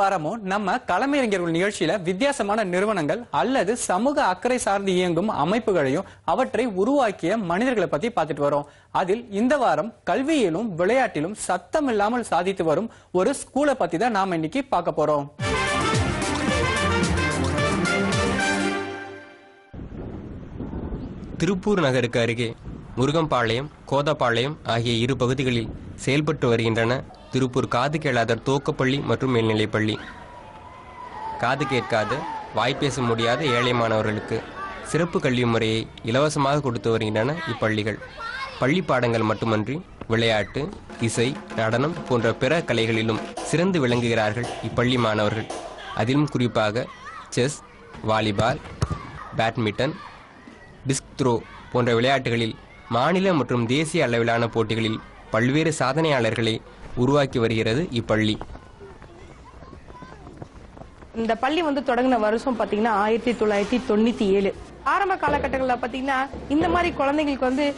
வாரமும் நம்ம களமிறங்கியர்கள் நிகழ்ச்சியில வித்தியாசமான நிறுவனங்கள் அல்லது சமூக அக்கறை சார்ந்து இயங்கும் அமைப்புகளையும் அவற்றை உருவாக்கிய மனிதர்களை பத்தி பார்த்துட்டு வரோம். அதில் இந்த வாரம் கல்வியிலும் விளையாட்டிலும் சத்தம் இல்லாமல் சாதித்து வரும் ஒரு ஸ்கூலை பத்தி தான் நாம இன்னைக்கு பார்க்க போறோம். திருப்பூர் நகருக்கு அருகே முருகம்பாளையம் கோதப்பாளையம் ஆகிய இரு பகுதிகளில் செயல்பட்டு வருகின்றன திருப்பூர் காது கேளாதர் துவக்கப்பள்ளி மற்றும் மேல்நிலைப்பள்ளி. காது கேட்காத வாய்ப்பேச முடியாத ஏழை மாணவர்களுக்கு சிறப்பு கல்வி முறையை இலவசமாக கொடுத்து வருகின்றன இப்பள்ளிகள். பள்ளி பாடங்கள் மட்டுமன்றி விளையாட்டு இசை நடனம் போன்ற பிற கலைகளிலும் சிறந்து விளங்குகிறார்கள் இப்பள்ளி மாணவர்கள். அதிலும் குறிப்பாக chess volleyball badminton disc throw போன்ற விளையாட்டுகளில் மாநில மற்றும் தேசிய அளவிலான போட்டிகளில் பல்வேறு சாதனையாளர்களை உருவாக்கி வருகிறது இப்பள்ளி. இந்த பள்ளி வந்து தொடங்கின வருஷம் பாத்தீங்கன்னா ஆயிரத்தி தொள்ளாயிரத்தி தொண்ணூத்தி ஏழு. ஆரம்ப காலகட்டங்களில் பார்த்தீங்கன்னா இந்த மாதிரி குழந்தைங்களுக்கு வந்து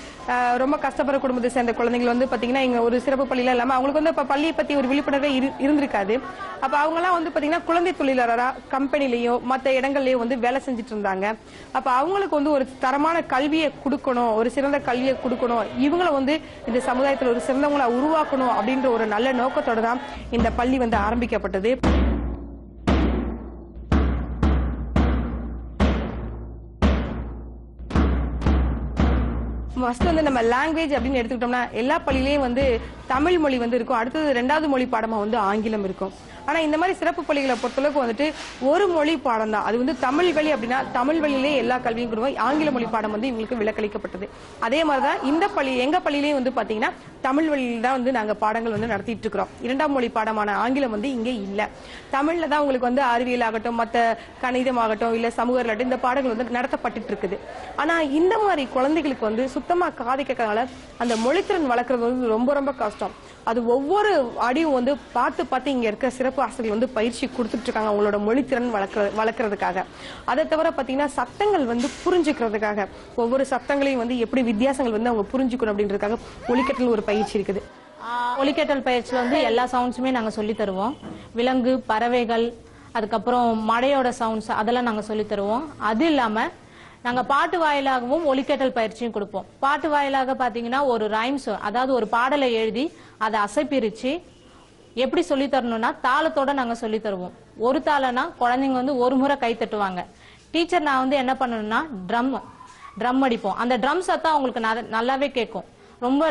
ரொம்ப கஷ்டப்படுற குடும்பத்தை சேர்ந்த குழந்தைகள் வந்து பார்த்தீங்கன்னா இங்கே ஒரு சிறப்பு பள்ளியில இல்லாமல் அவங்களுக்கு வந்து இப்போ பள்ளியை பற்றி ஒரு விழிப்புணர்வே இரு- இருந்திருக்காது. அப்போ அவங்கலாம் வந்து பார்த்தீங்கன்னா குழந்தை தொழிலாளராக கம்பெனிலையும் மற்ற இடங்கள்லையும் வந்து வேலை செஞ்சுட்டு இருந்தாங்க. அப்போ அவங்களுக்கு வந்து ஒரு தரமான கல்வியை கொடுக்கணும் ஒரு சிறந்த கல்வியை கொடுக்கணும். இவங்கள வந்து இந்த சமுதாயத்தில் ஒரு சிறந்தவங்களை உருவாக்கணும் அப்படின்ற ஒரு நல்ல நோக்கத்தோடு தான் இந்த பள்ளி வந்து ஆரம்பிக்கப்பட்டது. ஃபர்ஸ்ட் வந்து நம்ம லாங்குவேஜ் அப்படின்னு எடுத்துக்கிட்டோம்னா எல்லா பள்ளியிலையும் வந்து தமிழ் மொழி வந்து இருக்கும். அடுத்தது ரெண்டாவது மொழி பாடமா வந்து ஆங்கிலம் இருக்கும். ஆனா இந்த மாதிரி சிறப்பு பள்ளிகளை பொறுத்தளவுக்கு வந்துட்டு ஒரு மொழி பாடம் தான் அது வந்து தமிழ் வழி அப்படின்னா தமிழ் வழியிலே எல்லா கல்வியும் கொடுவோம் ஆங்கில மொழி பாடம் வந்து இவங்களுக்கு விலக்களிக்கப்பட்டது. அதே மாதிரிதான் இந்த பள்ளி எங்க பள்ளியிலையும் வந்து பாத்தீங்கன்னா தமிழ் வழியில தான் வந்து நாங்க பாடங்கள் வந்து நடத்திட்டு இருக்கிறோம் இரண்டாம் மொழி பாடமான ஆங்கிலம் வந்து இங்கே இல்ல. தமிழ்ல தான் உங்களுக்கு வந்து அறிவியல் ஆகட்டும் மத்த கணிதம் ஆகட்டும் இல்ல சமூக இந்த பாடங்கள் வந்து நடத்தப்பட்டு இருக்குது ஆனா இந்த மாதிரி குழந்தைகளுக்கு வந்து சுத்தமா காது கேட்கறதுனால அந்த மொழித்திறன் வளர்க்கறது வந்து ரொம்ப ரொம்ப கஷ்டம். அது ஒவ்வொரு அடியும் வந்து பார்த்து பார்த்து இங்கே இருக்க சிறப்பு ஆசிரியர்கள் வந்து பயிற்சி கொடுத்துட்டு இருக்காங்க அவங்களோட மொழித்திறன் வளர்க்குற வளர்க்கறதுக்காக. அதை தவிர பார்த்தீங்கன்னா சத்தங்கள் வந்து புரிஞ்சுக்கிறதுக்காக. ஒவ்வொரு சத்தங்களையும் வந்து எப்படி வித்தியாசங்கள் வந்து அவங்க புரிஞ்சுக்கணும் அப்படின்றதுக்காக ஒலிக்கட்டில் ஒரு பயிற்சி இருக்குது. ஒலிக்கேட்டல் பயிற்சியில் வந்து எல்லா சவுண்ட்ஸுமே நாங்கள் சொல்லி தருவோம். விலங்கு பறவைகள் அதுக்கப்புறம் மழையோட சவுண்ட்ஸ் அதெல்லாம் நாங்கள் சொல்லி தருவோம். அது இல்லாமல் நாங்கள் பாட்டு வாயிலாகவும் ஒலிக்கட்டல் பயிற்சியும் கொடுப்போம். பாட்டு வாயிலாக பார்த்தீங்கன்னா ஒரு ரைம்ஸ் அதாவது ஒரு பாடலை எழுதி அதை அசைப்பிரிச்சு எப்படி சொல்லி தரணும்னா தாளத்தோட நாங்கள் சொல்லி தருவோம். ஒரு தாளனா குழந்தைங்க வந்து ஒரு முறை கை தட்டுவாங்க. டீச்சர் நான் வந்து என்ன பண்ணணும்னா ட்ரம் ட்ரம் அடிப்போம். அந்த ட்ரம் சத்தம் அவங்களுக்கு நல்லாவே கேட்கும். ரொம்ப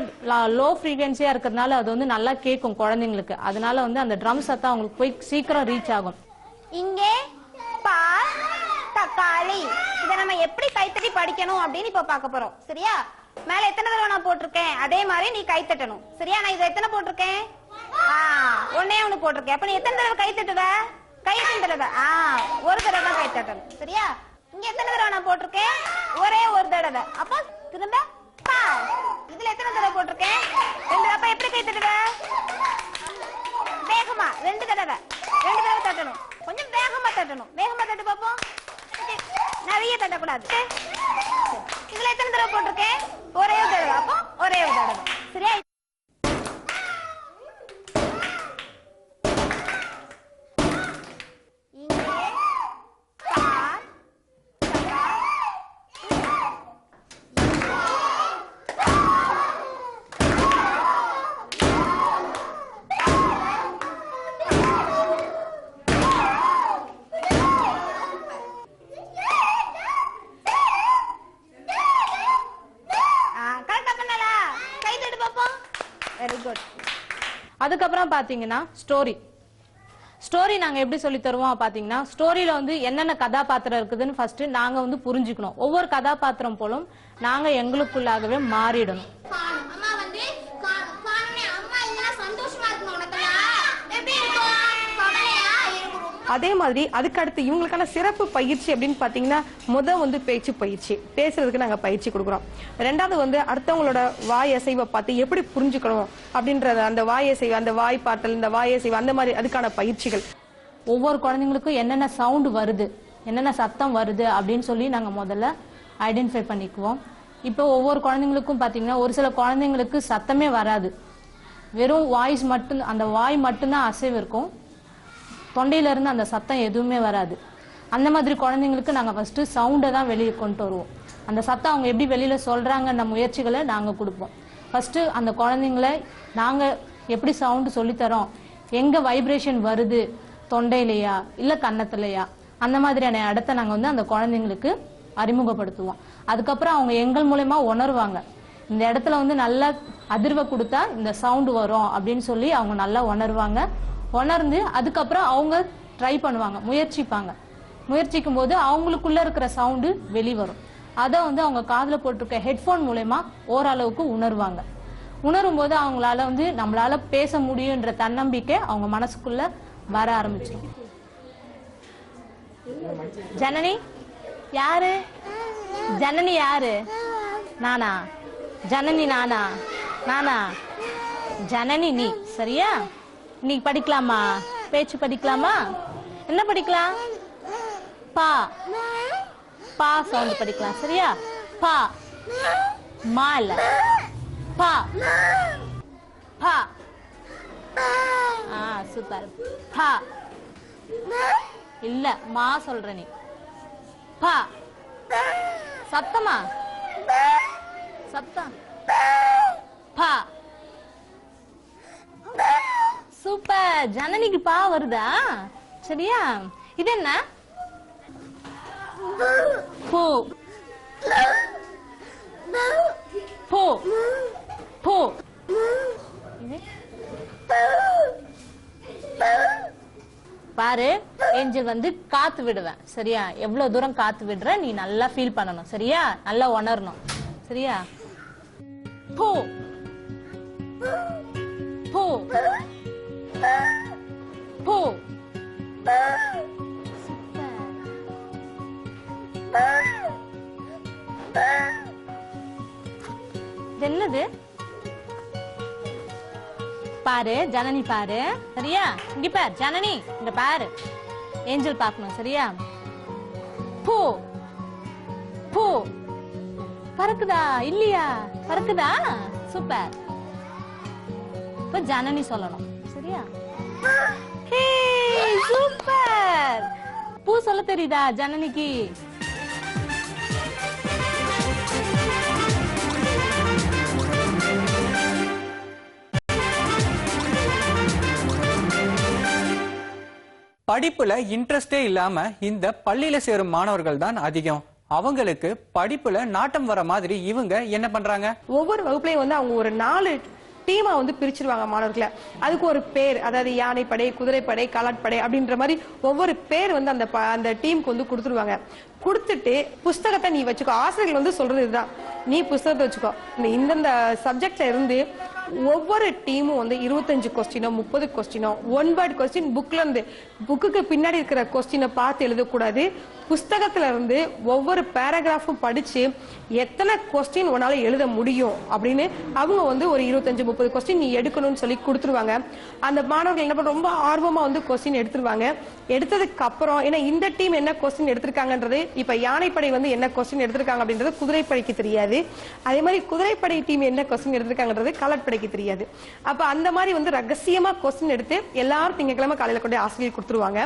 லோ ஃப்ரீக்வன்சியா இருக்கிறதுனால அது வந்து நல்லா கேட்கும் குழந்தைங்களுக்கு. அதனால வந்து அந்த ட்ரம் சத்தம் அவங்களுக்கு போய் சீக்கிரம் ரீச் ஆகும். இங்கே பா தக்காளி இத நம்ம எப்படி கைத்தட்டி படிக்கணும் அப்படின்னு இப்ப பாக்க போறோம். சரியா? மேல எத்தனை தடவை நான் போட்டிருக்கேன்? அதே மாதிரி நீ கை தட்டணும் சரியா? நான் இதை எத்தனை போட்டிருக்கேன்? ஒன்னே ஒண்ணு போட்டிருக்கேன். அப்ப நீ எத்தனை தடவை கை தட்டுவ கை எத்தனை தடவை? ஆ ஒரு தடவை தான் கை தட்டணும் சரியா? இங்க எத்தனை தடவை நான் போட்டிருக்கேன்? ஒரே ஒரு தடவை. அப்போ திரும்ப இதுல எத்தனை தடவை போட்டிருக்கேன்? ரெண்டு அப்ப எப்படி கை தட்டுவ வேகமா. ரெண்டு தடவை. ரெண்டு தடவை தட்டணும். கொஞ்சம் வேகமா தட்டணும். வேகமா தட்டு பாப்போம். நிறைய தட்டக்கூடாது. இதுல எத்தனை தடவை போட்டிருக்கேன்? ஒரே ஒரு தடவை. அப்போ ஒரே ஒரு தடவை. சரியா இங்கே பால், தக்காளி, கரெக்டா பண்ணல கை தட்டு பாப்போம் வெரி குட் இதெல்லாம் பாத்தீங்கன்னா ஸ்டோரி ஸ்டோரி நாங்க எப்படி சொல்லி தருவோம் பாத்தீங்கன்னா ஸ்டோரியில வந்து என்னென்ன கதாபாத்திரம் இருக்குதுன்னு ஃபர்ஸ்ட் நாங்க வந்து புரிஞ்சுக்கணும். ஒவ்வொரு கதாபாத்திரம் போலும் நாங்க எங்களுக்குள்ளாகவே மாறிடணும் அம்மா வந்து காணுனே அம்மா இல்லனா சந்தோஷமா இருக்கணும் உனக்கெல்லாம் எப்படி இருக்கும் கவலையா இருக்கும் அதே மாதிரி அதுக்கு அடுத்து இவங்களுக்கான சிறப்பு பயிற்சி அப்படின்னு பாத்தீங்கன்னா முத வந்து பேச்சு பயிற்சி. பேசுறதுக்கு நாங்க பயிற்சி கொடுக்குறோம். ரெண்டாவது வந்து அடுத்தவங்களோட வாய் அசைவை பார்த்து எப்படி புரிஞ்சுக்கணும் அப்படின்றத அந்த வாய் அசைவு அந்த வாய் பார்த்தல் இந்த வாய் அசைவு அந்த மாதிரி அதுக்கான பயிற்சிகள். ஒவ்வொரு குழந்தைங்களுக்கும் என்னென்ன சவுண்ட் வருது என்னென்ன சத்தம் வருது அப்படின்னு சொல்லி நாங்க முதல்ல ஐடென்டிஃபை பண்ணிக்குவோம். இப்போ ஒவ்வொரு குழந்தைங்களுக்கும் பாத்தீங்கன்னா ஒரு சில குழந்தைங்களுக்கு சத்தமே வராது. வெறும் வாய்ஸ் மட்டும் அந்த வாய் மட்டும்தான் அசைவு இருக்கும். தொண்டையில இருந்து அந்த சத்தம் எதுவுமே வராது. அந்த மாதிரி குழந்தைங்களுக்கு நாங்க ஃபர்ஸ்ட் சவுண்டை தான் வெளியே கொண்டு வருவோம். அந்த சத்தம் அவங்க எப்படி வெளியில சொல்றாங்கன்ற முயற்சிகளை நாங்க கொடுப்போம். ஃபர்ஸ்ட் அந்த குழந்தைங்கள நாங்க எப்படி சவுண்டு சொல்லித்தரோம் எங்க வைப்ரேஷன் வருது? தொண்டையிலையா? இல்ல கன்னத்துலையா? அந்த மாதிரியான இடத்த நாங்க வந்து அந்த குழந்தைங்களுக்கு அறிமுகப்படுத்துவோம். அதுக்கப்புறம் அவங்க எங்கள் மூலயமா உணர்வாங்க. இந்த இடத்துல வந்து நல்லா அதிர்வை கொடுத்தா இந்த சவுண்டு வரும் அப்படின்னு சொல்லி அவங்க நல்லா உணர்வாங்க. உணர்ந்து அதுக்கப்புறம் அவங்க ட்ரை பண்ணுவாங்க முயற்சிப்பாங்க. முயற்சிக்கும் போது அவங்களுக்குள்ள இருக்கிற சவுண்டு வெளிவரும். அதை வந்து அவங்க காதில் போட்டிருக்க ஹெட்ஃபோன் மூலயமா ஓரளவுக்கு உணர்வாங்க. உணரும் போது அவங்களால வந்து நம்மளால பேச முடியுன்ற தன்னம்பிக்கை அவங்க மனசுக்குள்ள வர ஆரம்பிச்சிடும் ஜனனி? யாரு? ஜனனி யாரு? நானா? ஜனனி நானா? நானா? ஜனனி நீ சரியா? இன்னைக்கு படிக்கலாமா? பேச்சு படிக்கலாமா? என்ன படிக்கலாம்? பா. பா சவுண்ட் படிக்கலாம் சரியா? பா. மால. பா. பா. ஆ சூப்பர். பா. இல்ல மா சொல்ற நீ. பா. சத்தமா? சத்தம். பா. சூப்பர். ஜனனிக்கு பா வருதா? சரியா? இது என்ன? பூ. பூ. பூ. பாரு ஏஞ்சல் வந்து காத்து விடுவேன். சரியா? எவ்வளவு தூரம் காத்து விடுற நீ நல்லா ஃபீல் பண்ணணும். சரியா? நல்லா உணரணும். சரியா? பூ. பூ. பூ. என்னது? பாரு ஜனனி பாரு. சரியா? இங்க பாரு ஜனனி. இங்க பாரு. ஏஞ்சல் பாக்கணும் சரியா? பூ. பூ. பறக்குதா? இல்லையா? பறக்குதா? சூப்பர். இப்ப ஜனனி சொல்லணும். சரியா சூப்பர். பூ சொல்ல தெரியுதா ஜனனிக்கு? படிப்புல இன்ட்ரெஸ்டே இல்லாம இந்த பள்ளியில சேரும் மாணவர்கள் தான் அதிகம். அவங்களுக்கு படிப்புல நாட்டம் வர மாதிரி இவங்க என்ன பண்றாங்க? ஒவ்வொரு வகுப்புலையும் வந்து அவங்க ஒரு நாலு டீமா வந்து பிரிச்சிருவாங்க மாணவர்களை. அதுக்கு ஒரு பேர் அதாவது யானைப்படை குதிரைப்படை காலாட்படை அப்படின்ற மாதிரி ஒவ்வொரு பேர் வந்து அந்த ப- அந்த டீமுக்கு வந்து கொடுத்துருவாங்க. கொடுத்துட்டு புஸ்தகத்தை நீ வச்சுக்கோ. ஆசிரியர்கள் வந்து சொல்றது இதுதான். நீ புஸ்தகத்தை வச்சுக்கோ. இந்த இந்தந்த சப்ஜெக்ட்ல இருந்து ஒவ்வொரு டீமும் வந்து இருபத்தஞ்சு கொஸ்டினோ முப்பது கொஸ்டினோ ஒன் வேர்ட் கொஸ்டின் புக்ல இருந்து புக்குக்கு பின்னாடி இருக்கிற கொஸ்டினை பார்த்து எழுதக்கூடாது. புஸ்தகத்துல இருந்து ஒவ்வொரு பேராகிராஃபும் படிச்சு எத்தனை கொஸ்டின் உன்னால எழுத முடியும் அப்படின்னு அவங்க வந்து ஒரு இருபத்தஞ்சு முப்பது கொஸ்டின் நீ எடுக்கணும்னு சொல்லி கொடுத்துருவாங்க. அந்த மாணவர்கள் என்ன பண்ண ரொம்ப ஆர்வமா வந்து கொஸ்டின் எடுத்துருவாங்க. எடுத்ததுக்கு அப்புறம் ஏன்னா இந்த டீம் என்ன கொஸ்டின் எடுத்திருக்காங்கன்றது இப்ப யானைப்படை வந்து என்ன கொஸ்டின் எடுத்திருக்காங்க அப்படின்றது குதிரைப்படைக்கு தெரியாது. அதே மாதிரி குதிரைப்படை டீம் என்ன கொஸ்டின் எடுத்திருக்காங்கன்றது காலாட்படைக்கு தெரியாது. அப்ப அந்த மாதிரி வந்து ரகசியமா கொஸ்டின் எடுத்து எல்லாரும் திங்கக்கிழமை காலையில கொண்டு ஆசிரியர் கொடுத்துருவாங்க.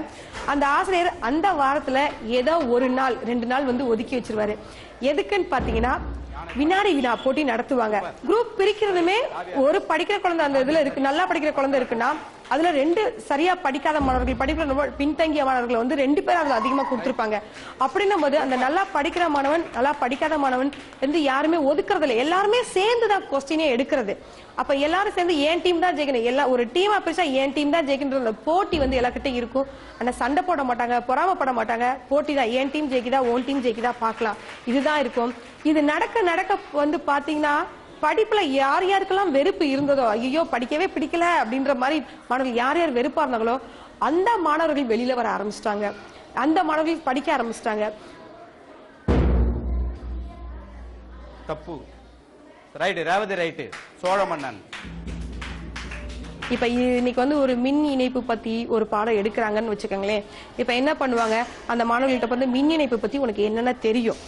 அந்த ஆசிரியர் அந்த வாரத்துல ஏதோ ஒரு நாள் ரெண்டு நாள் வந்து ஒதுக்கி வச்சிருவாரு. எதுக்குன்னு பாத்தீங்கன்னா வினாடி வினா போட்டி நடத்துவாங்க. குரூப் பிரிக்கிறதுமே ஒரு படிக்கிற குழந்தை அந்த இதுல இருக்கு நல்லா படிக்கிற குழந்தை இருக்குன்னா அதுல ரெண்டு சரியா படிக்காத மாணவர்கள் படிப்புல ரொம்ப பின்தங்கிய மாணவர்கள் வந்து ரெண்டு பேர் அதுல அதிகமா கொடுத்திருப்பாங்க. அப்படின்னும் போது அந்த நல்லா படிக்கிற மாணவன் நல்லா படிக்காத மாணவன் வந்து யாருமே ஒதுக்குறது இல்லை எல்லாருமே சேர்ந்து தான் கொஸ்டினே எடுக்கிறது. அப்ப எல்லாரும் சேர்ந்து என் டீம் தான் ஜெயிக்கணும். எல்லா ஒரு டீமா பிரிச்சா என் டீம் தான் ஜெயிக்கின்ற அந்த போட்டி வந்து எல்லார்கிட்டயும் இருக்கும். ஆனா சண்டை போட மாட்டாங்க பொறாமப்பட மாட்டாங்க. போட்டி தான். என் டீம் ஜெயிக்குதா உன் டீம் ஜெயிக்குதா பார்க்கலாம். இதுதான் இருக்கும். இது நடக்க நடக்க வந்து பாத்தீங்கன்னா படிப்புல யார் யாருக்கெல்லாம் வெறுப்பு இருந்ததோ ஐயோ படிக்கவே பிடிக்கல அப்படின்ற மாதிரி மாணவர்கள் யார் யார் வெறுப்பா இருந்தாங்களோ அந்த மாணவர்கள் வெளியில வர ஆரம்பிச்சிட்டாங்க. அந்த மாணவர்கள் படிக்க ஆரம்பிச்சிட்டாங்க. தப்பு. Right Revathi right. சோழ மன்னன். இப்ப இன்னைக்கு வந்து ஒரு மின் இணைப்பு பத்தி ஒரு பாடம் எடுக்கிறாங்கன்னு வச்சுக்கோங்களேன். இப்ப என்ன பண்ணுவாங்க? அந்த மாணவர்கள்ட்ட வந்து மின் இணைப்பு பத்தி உனக்கு என்னென்ன தெரியும்?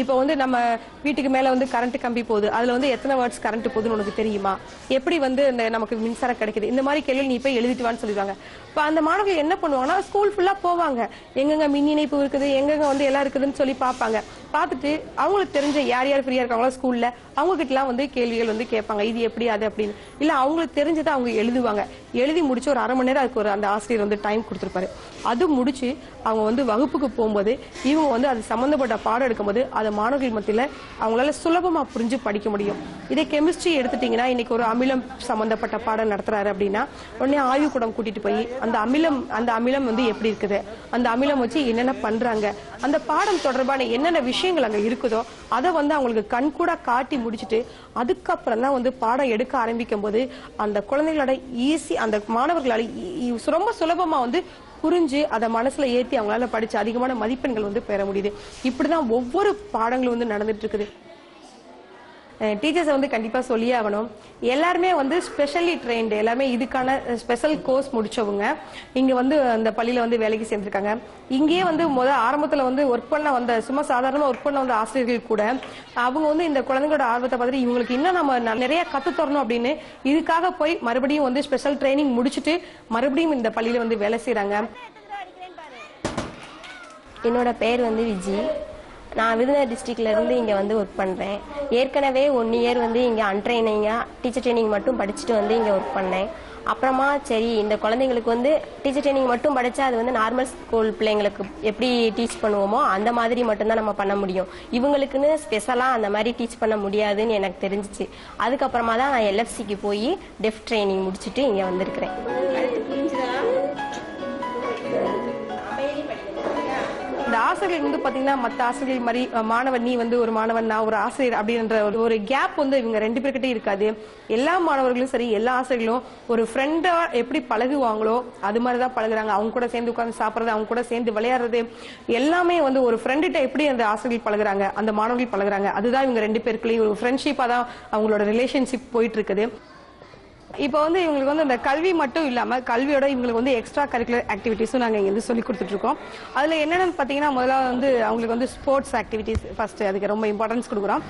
இப்போ வந்து நம்ம வீட்டுக்கு மேல வந்து கரண்ட் கம்பி போகுது. அதுல வந்து எத்தனை வாட்ஸ் கரண்ட் போகுதுன்னு உனக்கு தெரியுமா? எப்படி வந்து இந்த நமக்கு மின்சாரம் கிடைக்குது? இந்த மாதிரி கேள்வி நீ போய் எழுதிட்டு வான்னு சொல்லிடுவாங்க. இப்போ அந்த மாணவர்கள் என்ன பண்ணுவாங்கன்னா ஸ்கூல் ஃபுல்லா போவாங்க. எங்கெங்க மின் இணைப்பு இருக்குது எங்கெங்க வந்து எல்லாம் இருக்குதுன்னு சொல்லி பார்ப்பாங்க. பார்த்துட்டு அவங்களுக்கு தெரிஞ்ச யார் யார் ஃப்ரீயா இருக்காங்களோ ஸ்கூல்ல அவங்ககிட்டலாம் வந்து கேள்விகள் வந்து கேட்பாங்க. இது எப்படி அது அப்படின்னு இல்ல அவங்களுக்கு தெரிஞ்சதை அவங்க எழுதுவாங்க. எழுதி முடிச்சு ஒரு அரை மணி நேரம் அதுக்கு ஒரு அந்த ஆசிரியர் வந்து டைம் கொடுத்துருப்பாரு. அது முடிச்சு அவங்க வந்து வகுப்புக்கு போகும்போது இவங்க வந்து அது சம்பந்தப்பட்ட பாடம் எடுக்கும்போது அதை மாணவர்கள் மத்தியில் அவங்களால சுலபமாக புரிஞ்சு படிக்க முடியும். இதே கெமிஸ்ட்ரி எடுத்துட்டீங்கன்னா இன்னைக்கு ஒரு அமிலம் சம்பந்தப்பட்ட பாடம் நடத்துறாரு அப்படின்னா உடனே ஆய்வுக்கூடம் கூட்டிட்டு போய் அந்த அமிலம் அந்த அமிலம் வந்து எப்படி இருக்குது? அந்த அமிலம் வச்சு என்னென்ன பண்றாங்க? அந்த பாடம் தொடர்பான என்னென்ன விஷயங்கள் அங்கே இருக்குதோ அதை வந்து அவங்களுக்கு கண் கூட காட்டி முடிச்சிட்டு அதுக்கப்புறம் தான் வந்து பாடம் எடுக்க ஆரம்பிக்கும் போது அந்த குழந்தைகளோட ஈஸி அந்த மாணவர்களால ரொம்ப சுலபமா வந்து புரிஞ்சு அதை மனசுல ஏத்தி அவங்களால படிச்சு அதிகமான மதிப்பெண்கள் வந்து பெற முடியுது. இப்படிதான் ஒவ்வொரு பாடங்களும் வந்து நடந்துட்டு இருக்குது. டீச்சர்ஸை வந்து கண்டிப்பாக சொல்லியே ஆகணும். எல்லாருமே வந்து ஸ்பெஷலி ட்ரெயின்டு எல்லாமே இதுக்கான ஸ்பெஷல் கோர்ஸ் முடிச்சவங்க. இங்கே வந்து அந்த பள்ளியில் வந்து வேலைக்கு சேர்ந்துருக்காங்க. இங்கேயே வந்து முத ஆரம்பத்தில் வந்து ஒர்க் பண்ண வந்த சும்மா சாதாரணமாக ஒர்க் பண்ண வந்த ஆசிரியர்கள் கூட அவங்க வந்து இந்த குழந்தைங்களோட ஆர்வத்தை பார்த்துட்டு இவங்களுக்கு இன்னும் நம்ம நிறைய கற்று தரணும் அப்படின்னு இதுக்காக போய் மறுபடியும் வந்து ஸ்பெஷல் ட்ரைனிங் முடிச்சுட்டு மறுபடியும் இந்த பள்ளியில் வந்து வேலை செய்கிறாங்க என்னோட பேர் வந்து விஜய் நான் விருதுநகர் டிஸ்ட்ரிக்ட்ல இருந்து இங்க வந்து ஒர்க் பண்றேன். ஏற்கனவே ஒன் இயர் வந்து இங்க அன்ட்ரைனிங்கா டீச்சர் ட்ரைனிங் மட்டும் படிச்சுட்டு வந்து இங்க ஒர்க் பண்ணேன். அப்புறமா சரி இந்த குழந்தைங்களுக்கு வந்து டீச்சர் ட்ரைனிங் மட்டும் படிச்சா அது வந்து நார்மல் ஸ்கூல் பிள்ளைங்களுக்கு எப்படி டீச் பண்ணுவோமோ அந்த மாதிரி மட்டும்தான் நம்ம பண்ண முடியும். இவங்களுக்குன்னு ஸ்பெஷலா அந்த மாதிரி டீச் பண்ண முடியாதுன்னு எனக்கு தெரிஞ்சிச்சு. அதுக்கப்புறமா தான் நான் எல்எஃப்சிக்கு போய் டெஃப் ட்ரைனிங் முடிச்சுட்டு இங்க வந்திருக்கிறேன். ஆசிரியர்கள் வந்து பாத்தீங்கன்னா மத்த ஆசிரியர்கள் மாதிரி மாணவன் நீ வந்து ஒரு மாணவன் நான் ஒரு ஆசிரியர் அப்படின்ற ஒரு- ஒரு கேப் வந்து இவங்க ரெண்டு பேர்கிட்ட இருக்காது. எல்லா மாணவர்களும் சரி எல்லா ஆசிரியர்களும் ஒரு ஃப்ரெண்டா எப்படி பழகுவாங்களோ அது மாதிரி தான் பழகுறாங்க. அவங்க கூட சேர்ந்து உட்காந்து சாப்பிடுறது அவங்க கூட சேர்ந்து விளையாடுறது எல்லாமே வந்து ஒரு ஃப்ரெண்டுகிட்ட எப்படி அந்த ஆசிரியர்கள் பழகுறாங்க அந்த மாணவர்கள் பழகுறாங்க. அதுதான் இவங்க ரெண்டு பேருக்குள்ளேயும் ஒரு ஃப்ரெண்ட்ஷிப்பா தான் அவங்களோட ரிலேஷன்ஷிப் போயிட்டு இருக்குது. இப்போ வந்து இவங்களுக்கு வந்து அந்த கல்வி மட்டும் இல்லாம கல்வியோட இவங்களுக்கு வந்து எக்ஸ்ட்ரா கரிக்குலர் ஆக்டிவிட்டிஸும் நாங்க இங்க வந்து சொல்லி கொடுத்துட்டு இருக்கோம். அதுல என்னென்னு பாத்தீங்கன்னா முதல்ல வந்து அவங்களுக்கு வந்து ஸ்போர்ட்ஸ் ஆக்டிவிட்டிஸ் ஃபர்ஸ்ட் அதுக்கு ரொம்ப இம்பார்ட்டன்ஸ் கொடுக்குறோம்.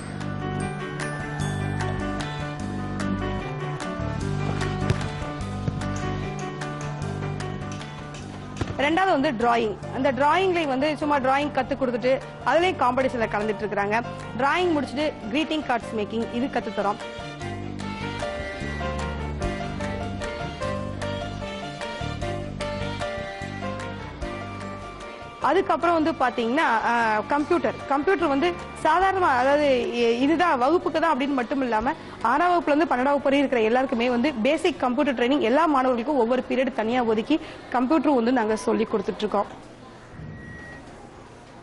ரெண்டாவது வந்து டிராயிங் அந்த டிராயிங்ல வந்து சும்மா டிராயிங் கத்து கொடுத்துட்டு அதுலேயும் காம்படிஷன்ல கலந்துட்டு இருக்காங்க டிராயிங் முடிச்சுட்டு கிரீட்டிங் கார்ட்ஸ் மேக்கிங் இது கத்து அதுக்கப்புறம் வந்து பாத்தீங்கன்னா கம்ப்யூட்டர் கம்ப்யூட்டர் வந்து சாதாரணமா அதாவது இதுதான் வகுப்புக்கு தான் அப்படின்னு மட்டும் இல்லாம ஆறாம் வகுப்புல இருந்து பன்னெண்டாம் வகுப்பு வரை இருக்கிற எல்லாருக்குமே வந்து பேசிக் கம்ப்யூட்டர் ட்ரைனிங் எல்லா மாணவர்களுக்கும் ஒவ்வொரு பீரியட் தனியா ஒதுக்கி கம்ப்யூட்டர் வந்து நாங்க சொல்லி கொடுத்துட்டு இருக்கோம்.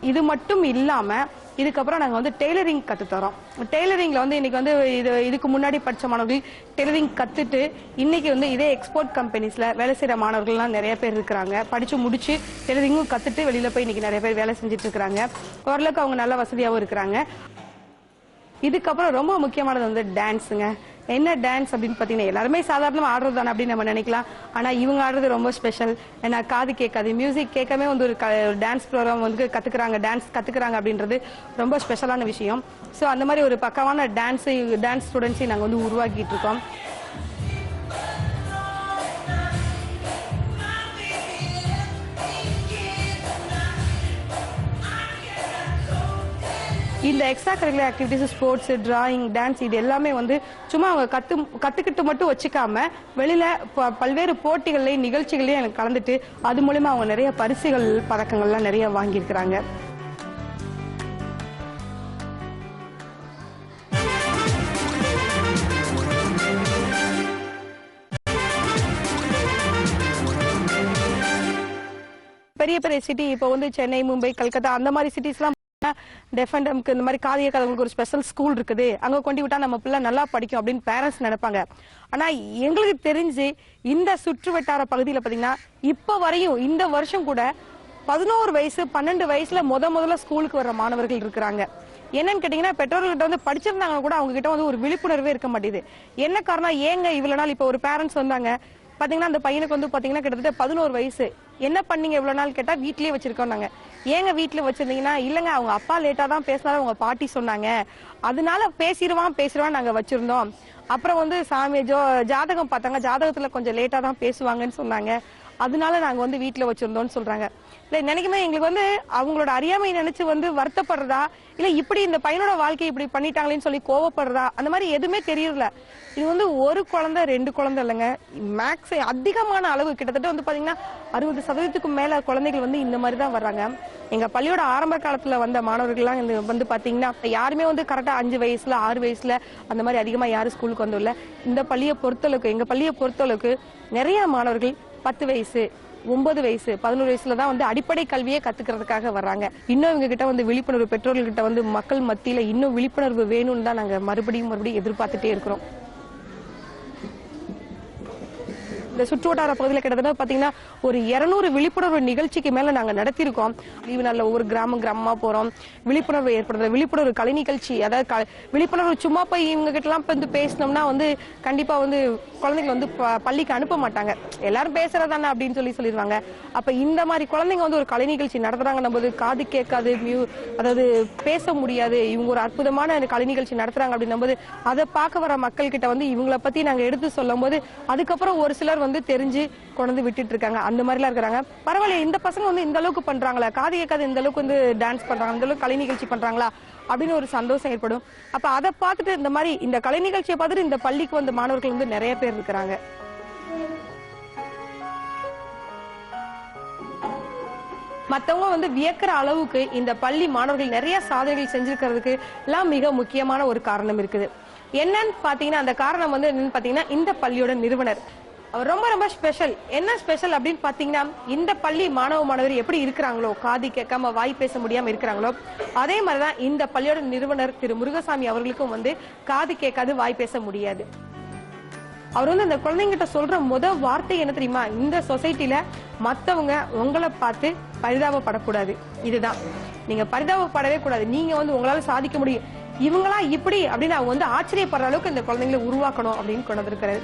இது மட்டும் இல்லாம இதுக்கப்புறம் நாங்கள் வந்து டெய்லரிங் கற்றுத்தரோம் தரோம் வந்து இன்னைக்கு வந்து இது இதுக்கு முன்னாடி படிச்ச மாணவர்கள் டெய்லரிங் கற்றுட்டு இன்னைக்கு வந்து இதே எக்ஸ்போர்ட் கம்பெனிஸில் வேலை செய்கிற மாணவர்கள்லாம் நிறைய பேர் இருக்கிறாங்க. படித்து முடிச்சு டெய்லரிங்கும் கற்றுட்டு வெளியில் போய் இன்னைக்கு நிறைய பேர் வேலை செஞ்சுட்டு இருக்கிறாங்க ஓரளவுக்கு அவங்க நல்ல வசதியாகவும் இருக்கிறாங்க. இதுக்கப்புறம் ரொம்ப முக்கியமானது வந்து டான்ஸுங்க என்ன டான்ஸ் அப்படின்னு பார்த்தீங்கன்னா எல்லாருமே சாதாரணமா ஆடுறது தானே அப்படின்னு நம்ம நினைக்கலாம். ஆனா இவங்க ஆடுறது ரொம்ப ஸ்பெஷல் ஏன்னா காது கேட்காது. மியூசிக் கேட்கவே வந்து ஒரு டான்ஸ் ப்ரோக்ராம் வந்து கத்துக்கிறாங்க. டான்ஸ் கத்துக்கிறாங்க அப்படின்றது ரொம்ப ஸ்பெஷலான விஷயம். ஸோ அந்த மாதிரி ஒரு பக்கமான டான்ஸ் டான்ஸ் ஸ்டூடெண்ட்ஸையும் நாங்கள் வந்து உருவாக்கிட்டு இருக்கோம். இந்த extra curricular activities sports drawing dance இது எல்லாமே வந்து சும்மா அவங்க கத்து கத்துக்கிட்டு மட்டும் வச்சுக்காம வெளியில பல்வேறு போட்டிகள்லயும் நிகழ்ச்சிகளையும் எனக்கு கலந்துட்டு அது மூலயமா அவங்க நிறைய பரிசுகள் பதக்கங்கள்லாம் நிறைய வாங்கியிருக்கிறாங்க. பெரிய பெரிய சிட்டி இப்போ வந்து சென்னை மும்பை கல்கத்தா அந்த மாதிரி சிட்டிஸ்லாம் டெஃபண்டம்க்கு இந்த மாதிரி காதிய கதவுக்கு ஒரு ஸ்பெஷல் ஸ்கூல் இருக்குது. அங்க கொண்டு விட்டா நம்ம பிள்ளை நல்லா படிக்கும் அப்படின்னு பேரண்ட்ஸ் நினைப்பாங்க. ஆனா எங்களுக்கு தெரிஞ்சு இந்த சுற்று வட்டார பகுதியில பாத்தீங்கன்னா இப்ப வரையும் இந்த வருஷம் கூட பதினோரு வயசு பன்னெண்டு வயசுல முத முதல்ல ஸ்கூலுக்கு வர்ற மாணவர்கள் இருக்கிறாங்க. என்னன்னு கேட்டீங்கன்னா பெற்றோர்கள்ட்ட வந்து படிச்சிருந்தாங்க கூட அவங்க கிட்ட வந்து ஒரு விழிப்புணர்வே இருக்க மாட்டேங்குது. என்ன காரணம்? ஏங்க இவ்வளவு நாள் இப்ப ஒரு பேரண்ட்ஸ் வந்தாங்க. பாத்தீங்கன்னா அந்த பையனுக்கு வந்து பாத்தீங்கன்னா கிட்டத்தட்ட பதினோரு வயசு. என்ன பண்ணீங்க இவ்வளவு நாள் கேட்டா வீட்லயே வச்சிருக்கோம் நாங்க. ஏங்க வீட்டுல வச்சிருந்தீங்கன்னா இல்லங்க அவங்க அப்பா லேட்டா தான் பேசினாலும் அவங்க பாட்டி சொன்னாங்க. அதனால பேசிடுவான் பேசிடுவான் நாங்க வச்சிருந்தோம். அப்புறம் வந்து சாமி ஜோ ஜாதகம் பார்த்தாங்க. ஜாதகத்துல கொஞ்சம் லேட்டா தான் பேசுவாங்கன்னு சொன்னாங்க. அதனால நாங்க வந்து வீட்டுல வச்சிருந்தோம்னு சொல்றாங்க. இல்ல நினைக்குமே எங்களுக்கு வந்து அவங்களோட அறியாமை நினைச்சு வந்து வருத்தப்படுறதா? இல்ல இப்படி இந்த பையனோட வாழ்க்கை இப்படி பண்ணிட்டாங்களேன்னு சொல்லி கோவப்படுறதா? அந்த மாதிரி எதுவுமே தெரியல இது வந்து ஒரு குழந்தை ரெண்டு குழந்தை இல்லைங்க. மேக்ஸ் அதிகமான அளவு கிட்டத்தட்ட வந்து பாத்தீங்கன்னா அறுபது சதவீதத்துக்கு மேல குழந்தைகள் வந்து இந்த மாதிரி தான் வர்றாங்க. எங்க பள்ளியோட ஆரம்ப காலத்துல வந்த மாணவர்கள்லாம் இந்த வந்து பாத்தீங்கன்னா யாருமே வந்து கரெக்டா அஞ்சு வயசுல ஆறு வயசுல அந்த மாதிரி அதிகமா யாரும் ஸ்கூலுக்கு வந்து இந்த பள்ளியை பொறுத்தளவுக்கு எங்க பள்ளியை பொறுத்தளவுக்கு நிறைய மாணவர்கள் பத்து வயசு ஒன்பது வயசு பதினோரு வயசுல தான் வந்து அடிப்படை கல்வியே கத்துக்கிறதுக்காக வர்றாங்க. இன்னும் இவங்க கிட்ட வந்து விழிப்புணர்வு பெற்றோர்கள் கிட்ட வந்து மக்கள் மத்தியில இன்னும் விழிப்புணர்வு வேணும்னு தான் நாங்க மறுபடியும் மறுபடியும் எதிர்பார்த்துட்டே இருக்கிறோம். இந்த சுற்றுவட்டார பகுதியில் கிட்டத்தட்ட பாத்தீங்கன்னா ஒரு இருநூறு விழிப்புணர்வு நிகழ்ச்சிக்கு மேல நாங்க நடத்தியிருக்கோம். லீவு நாள்ல ஒவ்வொரு கிராமம் கிராமமா போறோம். விழிப்புணர்வு ஏற்படுத்துற விழிப்புணர்வு கலை நிகழ்ச்சி அதாவது க- விழிப்புணர்வு சும்மா போய் இவங்க கிட்ட எல்லாம் வந்து பேசினோம்னா வந்து கண்டிப்பா வந்து குழந்தைங்க வந்து ப- பள்ளிக்கு அனுப்ப மாட்டாங்க. எல்லாரும் பேசுறதானே அப்படின்னு சொல்லி சொல்லிடுவாங்க. அப்ப இந்த மாதிரி குழந்தைங்க வந்து ஒரு கலை நிகழ்ச்சி நடத்துறாங்க போது காது கேட்காது மியூ அதாவது பேச முடியாது. இவங்க ஒரு அற்புதமான அந்த கலை நிகழ்ச்சி நடத்துறாங்க அப்படின்னும் போது அதை பார்க்க வர மக்கள் கிட்ட வந்து இவங்கள பத்தி நாங்க எடுத்து சொல்லும் போது அதுக்கப்புறம் ஒரு சிலர் வந்து தெரிஞ்சு கொண்டு விட்டுட்டு இருக்காங்க அந்த மாதிரிலாம் இருக்கிறாங்க. பரவாயில்ல இந்த பசங்க வந்து இந்த அளவுக்கு பண்றாங்களா. காது கேட்காது இந்த அளவுக்கு வந்து டான்ஸ் பண்றாங்க. இந்த அளவுக்கு கலை நிகழ்ச்சி பண்றாங்களா? அப்படின்னு ஒரு சந்தோஷம் ஏற்படும். அப்ப அதை பார்த்துட்டு இந்த மாதிரி இந்த கலை நிகழ்ச்சியை பார்த்துட்டு இந்த பள்ளிக்கு வந்த மாணவர்கள் வந்து நிறைய பேர் இருக்கிறாங்க. மத்தவங்க வந்து வியக்கிற அளவுக்கு இந்த பள்ளி மாணவர்கள் நிறைய சாதனைகள் செஞ்சிருக்கிறதுக்கு எல்லாம் மிக முக்கியமான ஒரு காரணம் இருக்குது. என்னன்னு பாத்தீங்கன்னா அந்த காரணம் வந்து என்னன்னு பாத்தீங்கன்னா இந்த பள்ளியோட நிறுவனர். ரொம்ப ரொம்ப ஸ்பெஷல் என்ன ஸ்பெஷல் அப்படின்னு பாத்தீங்கன்னா இந்த பள்ளி மாணவ மாணவர் எப்படி இருக்கிறாங்களோ காது கேட்காம வாய் பேச முடியாம இருக்கிறாங்களோ அதே மாதிரிதான் இந்த பள்ளியோட நிறுவனர் திரு முருகசாமி அவர்களுக்கும் வந்து காது கேட்காது வாய் பேச முடியாது. அவர் வந்து அந்த குழந்தைங்கிட்ட சொல்ற முத வார்த்தை என்ன தெரியுமா? இந்த சொசைட்டில மத்தவங்க உங்களை பார்த்து பரிதாபப்படக்கூடாது. இதுதான். நீங்க பரிதாபப்படவே கூடாது. நீங்க வந்து உங்களால சாதிக்க முடியும். இவங்களா இப்படி அப்படின்னு அவங்க வந்து ஆச்சரியப்படுற அளவுக்கு இந்த குழந்தைங்களை உருவாக்கணும் அப்படின்னு கொண்டு வந்திருக்கிறாரு.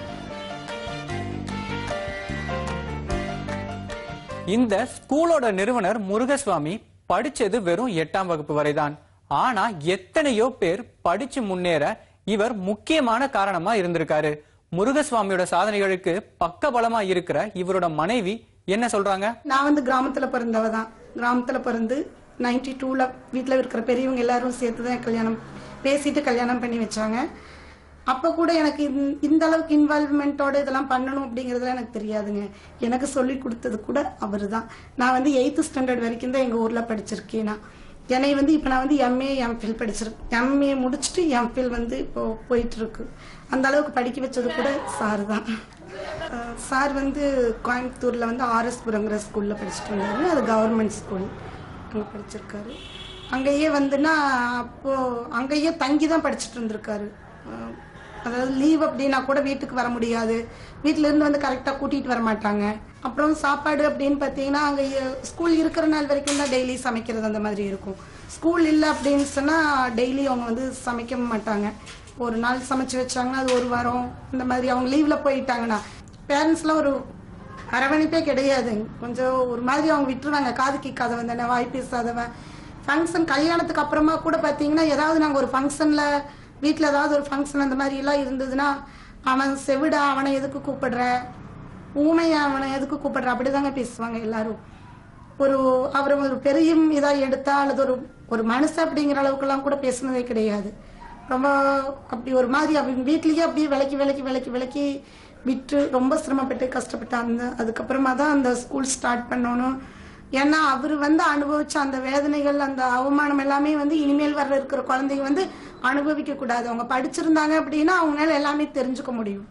இந்த ஸ்கூலோட நிறுவனர் முருகசுவாமி படிச்சது வெறும் எட்டாம் வகுப்பு வரைதான். ஆனா எத்தனையோ பேர் படிச்சு முன்னேற இவர் முக்கியமான காரணமா இருந்திருக்காரு. முருகசுவாமியோட சாதனைகளுக்கு பக்கபலமா இருக்கிற இவரோட மனைவி என்ன சொல்றாங்க? நான் வந்து கிராமத்துல பிறந்தவ தான். கிராமத்துல பிறந்து நைன்டி டூல வீட்டில் இருக்கிற பெரியவங்க எல்லாரும் சேர்த்துதான் கல்யாணம் பேசிட்டு கல்யாணம் பண்ணி வச்சாங்க. அப்போ கூட எனக்கு இந்த- அளவுக்கு இன்வால்வ்மெண்ட்டோட இதெல்லாம் பண்ணணும் அப்படிங்கிறதுலாம் எனக்கு தெரியாதுங்க. எனக்கு சொல்லி கொடுத்தது கூட அவர் தான் நான் வந்து எயித்து ஸ்டாண்டர்ட் வரைக்கும் தான் எங்கள் ஊரில் படிச்சிருக்கேன் நான். என்னை வந்து இப்போ நான் வந்து எம்ஏ எம்ஃபில் படிச்சிருக்கேன் எம்ஏ முடிச்சுட்டு எம்ஃபில் வந்து இப்போ போயிட்டு இருக்கு அந்த அளவுக்கு படிக்க வச்சது கூட சார் தான் சார் வந்து கோயம்புத்தூர்ல வந்து ஆர்எஸ்புரங்கிற ஸ்கூல்ல படிச்சுட்டு இருந்தாரு அது கவர்மெண்ட் ஸ்கூல் அங்கே படிச்சிருக்காரு. அங்கேயே வந்துன்னா அப்போ அங்கேயே தங்கி தான் படிச்சுட்டு இருந்திருக்காரு. அதாவது லீவ் அப்படின்னா கூட வீட்டுக்கு வர முடியாது. வீட்டிலேருந்து இருந்து வந்து கரெக்டாக கூட்டிட்டு வர மாட்டாங்க. அப்புறம் சாப்பாடு அப்படின்னு பார்த்தீங்கன்னா அங்கே ஸ்கூல் இருக்கிற நாள் வரைக்கும் தான் டெய்லி சமைக்கிறது அந்த மாதிரி இருக்கும். ஸ்கூல் இல்லை அப்படின்னு சொன்னால் டெய்லி அவங்க வந்து சமைக்க மாட்டாங்க. ஒரு நாள் சமைச்சு வச்சாங்கன்னா அது ஒரு வாரம் இந்த மாதிரி அவங்க லீவில் போயிட்டாங்கன்னா பேரண்ட்ஸ்லாம் ஒரு அரவணைப்பே கிடையாது. கொஞ்சம் ஒரு மாதிரி அவங்க விட்டுருவாங்க. காது கேட்காதவன் தானே வாய் பேசாதவன். ஃபங்க்ஷன் கல்யாணத்துக்கு அப்புறமா கூட பார்த்தீங்கன்னா ஏதாவது நாங்கள் ஒரு ஃபங்க்ஷனில் வீட்டில் ஏதாவது ஒரு ஃபங்க்ஷன் அந்த மாதிரி எல்லாம் இருந்ததுன்னா அவன் செவிடா அவனை எதுக்கு கூப்பிடுற? ஊமையா அவனை எதுக்கு கூப்பிடுற? அப்படிதாங்க பேசுவாங்க எல்லாரும். ஒரு அவர் ஒரு பெரிய இதாக எடுத்தா அல்லது ஒரு ஒரு மனுஷன் அப்படிங்கிற அளவுக்குலாம் கூட பேசுனதே கிடையாது. ரொம்ப அப்படி ஒரு மாதிரி அவங்க வீட்லயே அப்படியே விலக்கி விலக்கி விலக்கி விலக்கி விட்டு ரொம்ப சிரமப்பட்டு கஷ்டப்பட்டு அந்த அதுக்கப்புறமா தான் அந்த ஸ்கூல் ஸ்டார்ட் பண்ணணும். ஏன்னா அவர் வந்து அனுபவிச்ச அந்த வேதனைகள் அந்த அவமானம் எல்லாமே வந்து இனிமேல் வர இருக்கிற குழந்தைங்க வந்து அனுபவிக்க கூடாது. அவங்க படிச்சிருந்தாங்க அப்படின்னா அவங்களால எல்லாமே தெரிஞ்சுக்க முடியும்.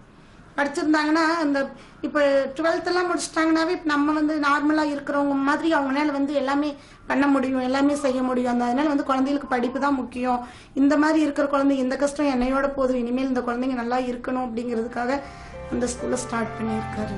படிச்சிருந்தாங்கன்னா அந்த இப்போ டுவெல்த் எல்லாம் முடிச்சிட்டாங்கன்னாவே நம்ம வந்து நார்மலா இருக்கிறவங்க மாதிரி அவங்களால வந்து எல்லாமே பண்ண முடியும் எல்லாமே செய்ய முடியும். அந்த அதனால வந்து குழந்தைகளுக்கு படிப்பு தான் முக்கியம். இந்த மாதிரி இருக்கிற குழந்தைங்க இந்த கஷ்டம் என்னையோட போதும். இனிமேல் இந்த குழந்தைங்க நல்லா இருக்கணும் அப்படிங்கிறதுக்காக அந்த ஸ்கூல்ல ஸ்டார்ட் பண்ணியிருக்காரு.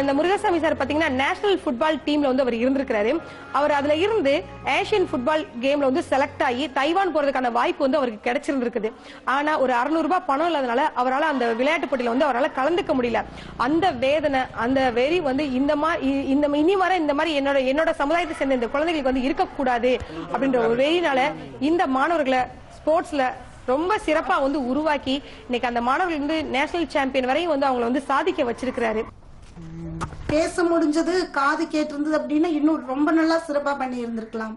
இந்த முருகசாமி சார் பாத்தீங்கன்னா நேஷனல் ஃபுட்பால் டீம்ல வந்து அவர் இருந்திருக்கிறாரு. அவர் அதுல இருந்து ஏசியன் ஃபுட்பால் கேம்ல வந்து செலக்ட் ஆகி தைவான் போறதுக்கான வாய்ப்பு வந்து அவருக்கு கிடைச்சிருந்திருக்குது. ஆனா ஒரு 600 ரூபாய் பணம் இல்லாதனால அவரால் அந்த விளையாட்டு போட்டியில வந்து அவரால் கலந்துக்க முடியல. அந்த வேதனை அந்த வெறி வந்து இந்த மாதிரி இந்த இனி வர இந்த மாதிரி என்னோட என்னோட சமுதாயத்தை சேர்ந்த இந்த குழந்தைகளுக்கு வந்து இருக்கக்கூடாது அப்படின்ற ஒரு வெறினால இந்த மாணவர்களை ஸ்போர்ட்ஸ்ல ரொம்ப சிறப்பா வந்து உருவாக்கி இன்னைக்கு அந்த மாணவர்கள் வந்து நேஷனல் சாம்பியன் வரையும் வந்து அவங்களை வந்து சாதிக்க வச்சிருக்கிறாரு. பேச முடிஞ்சது காது கேட்டிருந்தது அப்படின்னா இன்னும் ரொம்ப நல்லா சிறப்பா பண்ணி இருந்திருக்கலாம்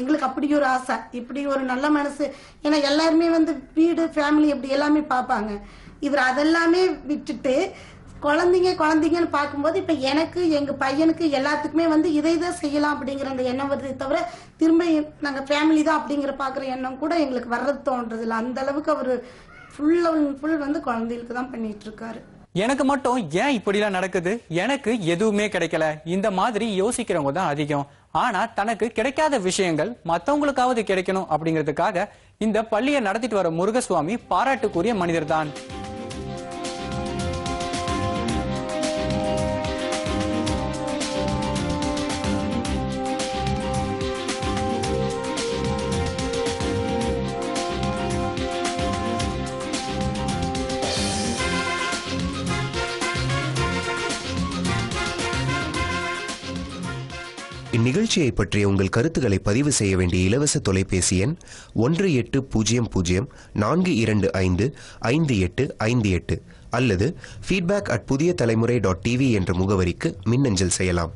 எங்களுக்கு அப்படி ஒரு ஆசை இப்படி ஒரு நல்ல மனசு. ஏன்னா எல்லாருமே வந்து வீடு ஃபேமிலி இப்படி எல்லாமே பார்ப்பாங்க. இவர் அதெல்லாமே விட்டுட்டு குழந்தைங்க குழந்தைங்கன்னு பார்க்கும்போது இப்ப எனக்கு எங்க பையனுக்கு எல்லாத்துக்குமே வந்து இதை இதை செய்யலாம் அப்படிங்கிற அந்த எண்ணம் வருதே தவிர திரும்ப நாங்க ஃபேமிலி தான் அப்படிங்கிற பாக்குற எண்ணம் கூட எங்களுக்கு வர்றது தோன்றது இல்லை அந்த அளவுக்கு அவர் ஃபுல் ஃபுல் வந்து குழந்தைகளுக்கு தான் பண்ணிட்டு இருக்காரு. எனக்கு மட்டும் ஏன் இப்படிலாம் நடக்குது? எனக்கு எதுவுமே கிடைக்கல. இந்த மாதிரி யோசிக்கிறவங்க தான் அதிகம். ஆனா தனக்கு கிடைக்காத விஷயங்கள் மத்தவங்களுக்காவது கிடைக்கணும் அப்படிங்கிறதுக்காக இந்த பள்ளியை நடத்திட்டு வர முருகசுவாமி பாராட்டுக்குரிய மனிதர் தான் இந்நிகழ்ச்சியை பற்றிய உங்கள் கருத்துக்களை பதிவு செய்ய வேண்டிய இலவச தொலைபேசி எண் ஒன்று எட்டு பூஜ்ஜியம் பூஜ்ஜியம் நான்கு இரண்டு ஐந்து ஐந்து எட்டு ஐந்து எட்டு அல்லது ஃபீட்பேக் அட் புதிய தலைமுறை டாட் டிவி என்ற முகவரிக்கு மின்னஞ்சல் செய்யலாம்.